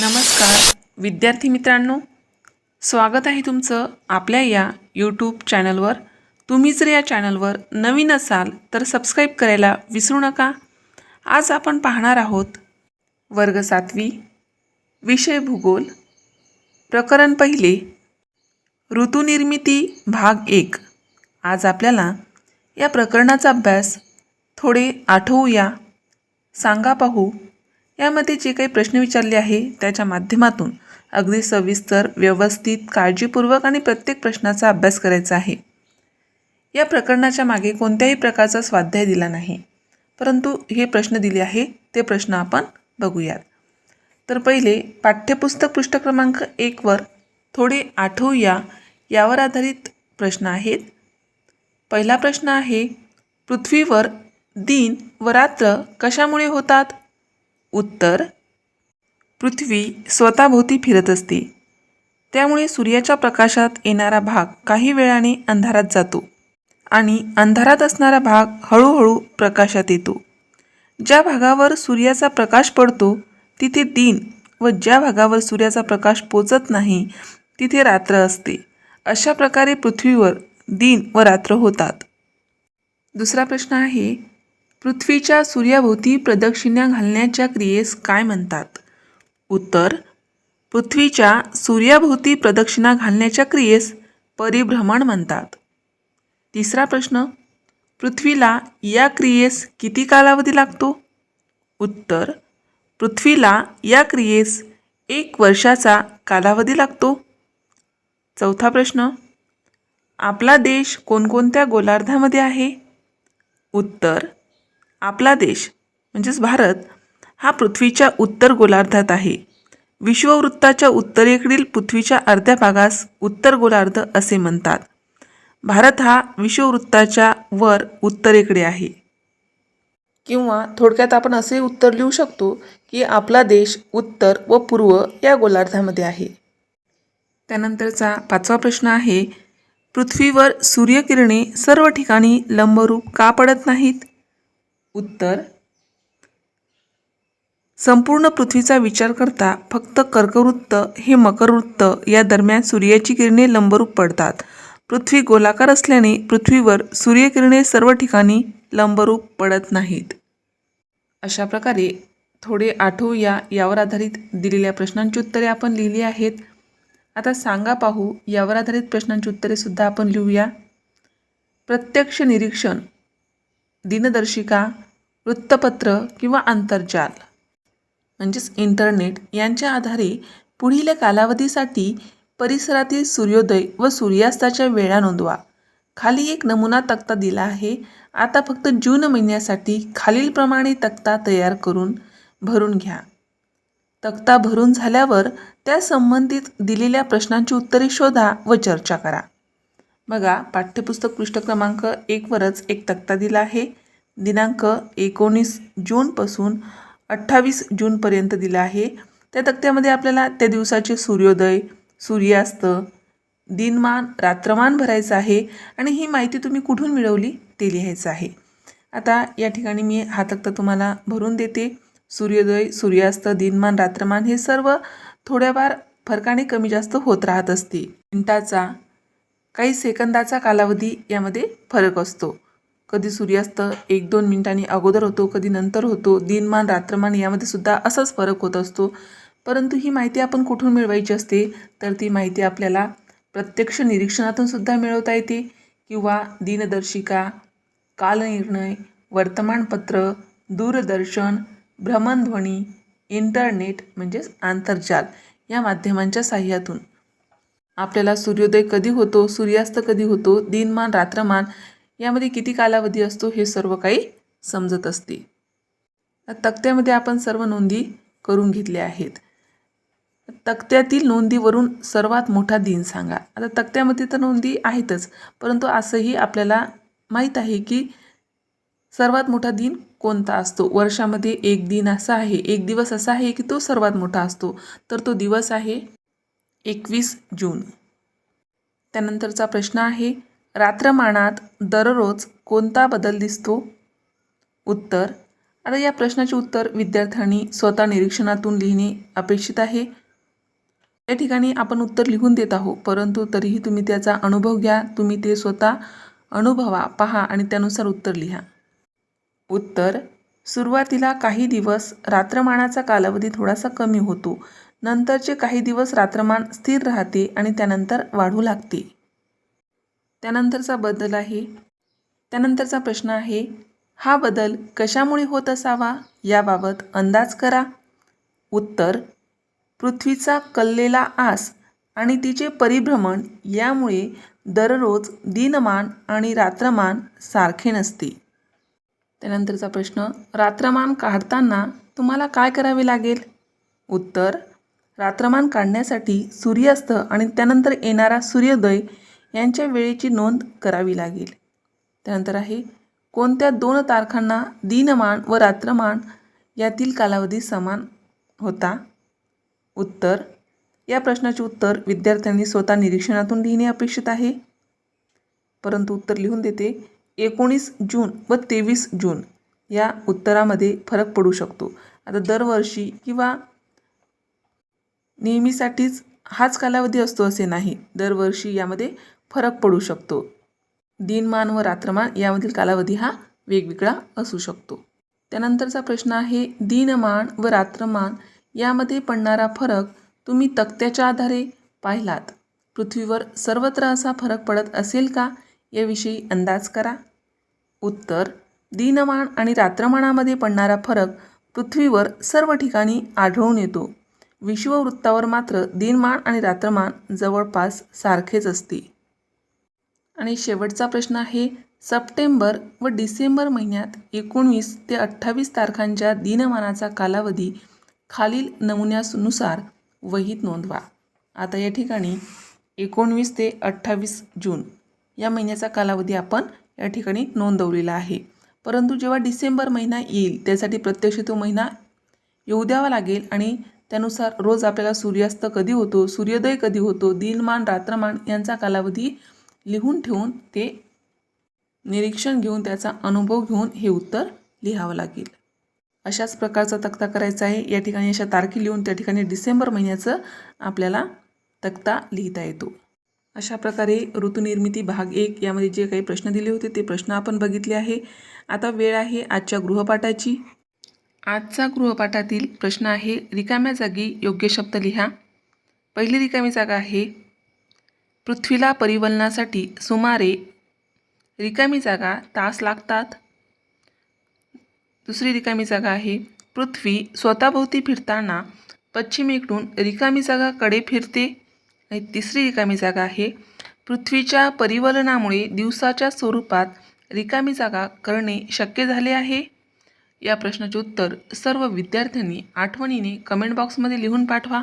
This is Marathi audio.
नमस्कार. विद्यार्थी मित्रांनो स्वागत आहे तुमचं आपल्या या यूट्यूब चॅनलवर तुम्ही जर या चॅनलवर नवीन असाल तर सबस्क्राईब करायला विसरू नका. आज आपण पाहणार आहोत वर्ग सातवी विषय भूगोल प्रकरण पहिले ऋतुनिर्मिती भाग एक. आज आपल्याला या प्रकरणाचा अभ्यास थोडे आठवूया. सांगा पाहू. यामध्ये जे काही प्रश्न विचारले आहे त्याच्या माध्यमातून अगदी सविस्तर व्यवस्थित काळजीपूर्वक आणि प्रत्येक प्रश्नाचा अभ्यास करायचा आहे. या प्रकरणाच्या मागे कोणत्याही प्रकारचा स्वाध्याय दिला नाही. परंतु हे प्रश्न दिले आहे ते प्रश्न आपण बघूयात. तर पहिले पाठ्यपुस्तक पृष्ठ क्रमांक एकवर थोडे आठवूया यावर आधारित प्रश्न आहेत. पहिला प्रश्न आहे पृथ्वीवर दिन व रात्र कशामुळे होतात? उत्तर पृथ्वी स्वतःभोवती फिरत असते. त्यामुळे सूर्याच्या प्रकाशात येणारा भाग काही वेळाने अंधारात जातो आणि अंधारात असणारा भाग हळूहळू प्रकाशात येतो. ज्या भागावर सूर्याचा प्रकाश पडतो तिथे दिन व ज्या भागावर सूर्याचा प्रकाश पोचत नाही तिथे रात्र असते. अशा प्रकारे पृथ्वीवर दिन व रात्र होतात. दुसरा प्रश्न आहे पृथ्वीच्या सूर्याभोवती प्रदक्षिणा घालण्याच्या क्रियेस काय म्हणतात? उत्तर पृथ्वीच्या सूर्याभोवती प्रदक्षिणा घालण्याच्या क्रियेस परिभ्रमण म्हणतात. तिसरा प्रश्न पृथ्वीला या क्रियेस किती कालावधी लागतो? उत्तर पृथ्वीला या क्रियेस एक वर्षाचा कालावधी लागतो. चौथा प्रश्न आपला देश कोणकोणत्या गोलार्धामध्ये आहे? उत्तर आपला देश म्हणजेच भारत हा पृथ्वीच्या उत्तर गोलार्धात आहे. विश्ववृत्ताच्या उत्तरेकडील पृथ्वीच्या अर्ध्या भागास उत्तर गोलार्ध असे म्हणतात. भारत हा विश्ववृत्ताच्या वर उत्तरेकडे आहे. किंवा थोडक्यात आपण असे उत्तर लिहू शकतो की आपला देश उत्तर व पूर्व या गोलार्धामध्ये आहे. त्यानंतरचा पाचवा प्रश्न आहे पृथ्वीवर सूर्यकिरणे सर्व ठिकाणी लंबरूप का पडत नाहीत? उत्तर. संपूर्ण पृथ्वीचा विचार करता फक्त कर्कवृत्त हे मकरवृत्त या दरम्यान सूर्याची किरणे लंबरूप पडतात. पृथ्वी गोलाकार असल्याने पृथ्वीवर सूर्यकिरणे सर्व ठिकाणी लंबरूप पडत नाहीत. अशा प्रकारे थोडे आठवूया यावर आधारित दिलेल्या प्रश्नांची उत्तरे आपण लिहिली आहेत. आता सांगा पाहू यावर आधारित प्रश्नांची उत्तरे सुद्धा आपण लिहूया. प्रत्यक्ष निरीक्षण दिनदर्शिका वृत्तपत्र किंवा आंतरजाल म्हणजेच इंटरनेट यांच्या आधारे पुढील कालावधीसाठी परिसरातील सूर्योदय व सूर्यास्ताच्या वेळा नोंदवा. खाली एक नमुना तक्ता दिला आहे. आता फक्त जून महिन्यासाठी खालीलप्रमाणे तक्ता तयार करून भरून घ्या. तक्ता भरून झाल्यावर त्या संबंधित दिलेल्या प्रश्नांची उत्तरे शोधा व चर्चा करा. बघा पाठ्यपुस्तक पृष्ठ क्रमांक एकवरच एक तक्ता दिला आहे. दिनांक एकोणीस जूनपासून अठ्ठावीस जूनपर्यंत दिला आहे. त्या तक्त्यामध्ये आपल्याला त्या दिवसाचे सूर्योदय सूर्यास्त दिनमान रात्रमान भरायचं आहे आणि ही माहिती तुम्ही कुठून मिळवली ते लिहायचं आहे. आता या ठिकाणी मी हा तक्ता तुम्हाला भरून देते. सूर्योदय सूर्यास्त दिनमान रात्रमान हे सर्व थोड्याफार फरकाने कमी जास्त होत राहत असते. मिनटाचा काही सेकंदाचा कालावधी यामध्ये फरक असतो. कधी सूर्यास्त एक दोन मिनिटांनी अगोदर होतो कधी नंतर होतो. दिनमान रात्रमान यामध्ये सुद्धा असाच फरक होत असतो. परंतु ही माहिती आपण कुठून मिळवायची असते? तर ती माहिती आपल्याला प्रत्यक्ष निरीक्षणातून सुद्धा मिळवता येते किंवा दिनदर्शिका कालनिर्णय वर्तमानपत्र दूरदर्शन भ्रमणध्वनी इंटरनेट म्हणजेच आंतरजाल या माध्यमांच्या साह्यातून. आपल्याला सूर्योदय कधी होतो? सूर्यास्त कधी होतो? दिनमान रात्रमान यामध्ये किती कालावधी असतो हे सर्व काही समजत असते. तक्त्यामध्ये आपण सर्व नोंदी करून घेतल्या आहेत. तक्त्यातील नोंदीवरून सर्वात मोठा दिन सांगा. आता तक्त्यामध्ये तर नोंदी आहेतच परंतु असंही आपल्याला माहीत आहे की सर्वात मोठा दिन कोणता असतो? वर्षामध्ये एक दिन असा आहे एक दिवस असा आहे की तो सर्वात मोठा असतो? तर तो दिवस आहे एकवीस जून. त्यानंतरचा प्रश्न आहे रात्रमानात दररोज कोणता बदल दिसतो? उत्तर आता या प्रश्नाचे उत्तर विद्यार्थ्यांनी स्वतः निरीक्षणातून लिहिणे अपेक्षित आहे. या ठिकाणी आपण उत्तर लिहून देत आहोत परंतु तरीही तुम्ही त्याचा अनुभव घ्या तुम्ही ते स्वतः अनुभवा पहा आणि त्यानुसार उत्तर लिहा. उत्तर सुरुवातीला काही दिवस रात्रमानाचा कालावधी थोडासा कमी होतो. नंतरचे काही दिवस रात्रमान स्थिर राहते आणि त्यानंतर वाढू लागते. त्यानंतरचा बदल आहे. त्यानंतरचा प्रश्न आहे हा बदल कशामुळे होत असावा याबाबत अंदाज करा. उत्तर पृथ्वीचा कललेला आस आणि तिचे परिभ्रमण यामुळे दररोज दिनमान आणि रात्रमान सारखे नसते. त्यानंतरचा प्रश्न रात्रमान काढताना तुम्हाला काय करावे लागेल? उत्तर रात्रमान काढण्यासाठी सूर्यास्त आणि त्यानंतर येणारा सूर्योदय यांच्या वेळेची नोंद करावी लागेल. त्यानंतर आहे कोणत्या दोन तारखांना दिनमान व रात्रमान यातील कालावधी समान होता? उत्तर या प्रश्नाचे उत्तर विद्यार्थ्यांनी स्वतः निरीक्षणातून लिहिणे अपेक्षित आहे. परंतु उत्तर लिहून देते एकोणीस जून व तेवीस जून या उत्तरामध्ये फरक पडू शकतो. आता दरवर्षी किंवा नेहमीसाठीच हाच कालावधी असतो असे नाही. दरवर्षी यामध्ये फरक पडू शकतो. दिनमान व रात्रमान यामधील कालावधी हा वेगवेगळा असू शकतो. त्यानंतरचा प्रश्न आहे दिनमान व रात्रमान यामध्ये पडणारा फरक तुम्ही तक्त्याच्या आधारे पाहिलात. पृथ्वीवर सर्वत्र असा फरक पडत असेल का? याविषयी अंदाज करा. उत्तर दिनमान आणि रात्रमानामध्ये पडणारा फरक पृथ्वीवर सर्व ठिकाणी आढळून येतो. विश्ववृत्तावर मात्र दिनमान आणि रात्रमान जवळपास सारखेच असते. आणि शेवटचा प्रश्न आहे सप्टेंबर व डिसेंबर महिन्यात एकोणवीस ते अठ्ठावीस तारखांच्या दिनमानाचा कालावधी खालील नमुन्यानुसार वहीत नोंदवा. आता या ठिकाणी एकोणवीस ते अठ्ठावीस जून या महिन्याचा कालावधी आपण या ठिकाणी नोंदवलेला आहे. परंतु जेव्हा डिसेंबर महिना येईल त्यासाठी प्रत्यक्ष तो महिना येऊ द्यावा लागेल आणि त्यानुसार रोज आपल्याला सूर्यास्त कधी होतो सूर्योदय कधी होतो दिनमान रात्रमान यांचा कालावधी लिहून ठेवून ते निरीक्षण घेऊन त्याचा अनुभव घेऊन हे उत्तर लिहावं लागेल. अशाच प्रकारचा तक्ता करायचा आहे. या ठिकाणी अशा तारखी लिहून त्या ठिकाणी डिसेंबर महिन्याचं आपल्याला तक्ता लिहिता येतो. अशा प्रकारे ऋतुनिर्मिती भाग एक यामध्ये जे काही प्रश्न दिले होते ते प्रश्न आपण बघितले आहे. आता वेळ आहे आजच्या गृहपाठाची. आजचा गृहपाठातील प्रश्न आहे रिकाम्या जागी योग्य शब्द लिहा. पहिली रिकामी जागा आहे पृथ्वीला परिवलनासाठी सुमारे रिकामी जागा तास लागतात. दुसरी रिकामी जागा आहे. पृथ्वी स्वतःभोवती फिरताना पश्चिमेकडून रिकामी जागाकडे फिरते. आणि तिसरी रिकामी जागा आहे. पृथ्वीच्या परिवलनामुळे दिवसाच्या स्वरूपात रिकामी जागा करणे शक्य झाले आहे? या प्रश्नाचे उत्तर सर्व विद्यार्थ्यांनी आठवणीने कमेंट बॉक्समध्ये लिहून पाठवा.